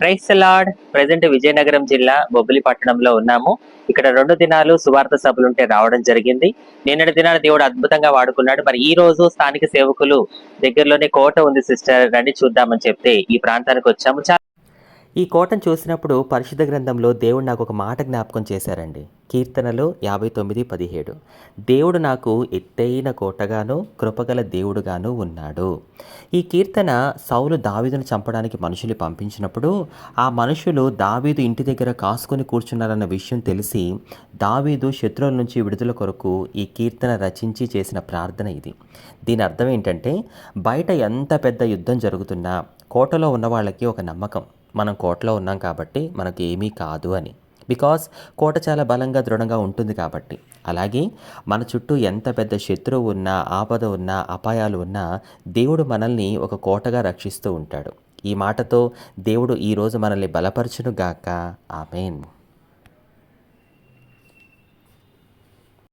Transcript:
Price lord. Present Vizianagaram జిల్లా బొబ్బిలి పట్టణంలో ఉన్నాము. ఇక్కడ రెండు దినాలు సువార్త సభలుంటే రావడం జరిగింది. నిన్నటి దినాన దేవుడు అద్భుతంగా వాడుకున్నాడు. మరి ఈ రోజు స్థానిక సేవకులు దగ్గరలోనే కోట ఉంది సిస్టర్. రండి చూద్దామని చెప్తే ఈ ప్రాంతానికి వచ్చాము. ఈ కోటను చూసినప్పుడు పరిశుద్ధ గ్రంథంలో దేవుడు నాకు ఒక మాట జ్ఞాపకం చేశారండి. కీర్తనలు యాభై తొమ్మిది పదిహేడు. దేవుడు నాకు ఎత్తైన కోటగాను కృపగల దేవుడుగాను ఉన్నాడు. ఈ కీర్తన సౌలు దావీదును చంపడానికి మనుషులు పంపించినప్పుడు ఆ మనుషులు దావీదు ఇంటి దగ్గర కాసుకొని కూర్చున్నారన్న విషయం తెలిసి దావీదు శత్రువుల నుంచి విడుదల కొరకు ఈ కీర్తన రచించి చేసిన ప్రార్థన ఇది. దీని అర్థం ఏంటంటే బయట ఎంత పెద్ద యుద్ధం జరుగుతున్నా కోటలో ఉన్న వాళ్ళకి ఒక నమ్మకం. మనం కోటలో ఉన్నాం కాబట్టి మనకు ఏమీ కాదు అని. బికాస్ కోట చాలా బలంగా దృఢంగా ఉంటుంది కాబట్టి. అలాగే మన చుట్టూ ఎంత పెద్ద శత్రువు ఉన్నా ఆపద ఉన్నా అపాయాలు ఉన్నా దేవుడు మనల్ని ఒక కోటగా రక్షిస్తూ ఉంటాడు. ఈ మాటతో దేవుడు ఈరోజు మనల్ని బలపరచును గాక ఆమెన్.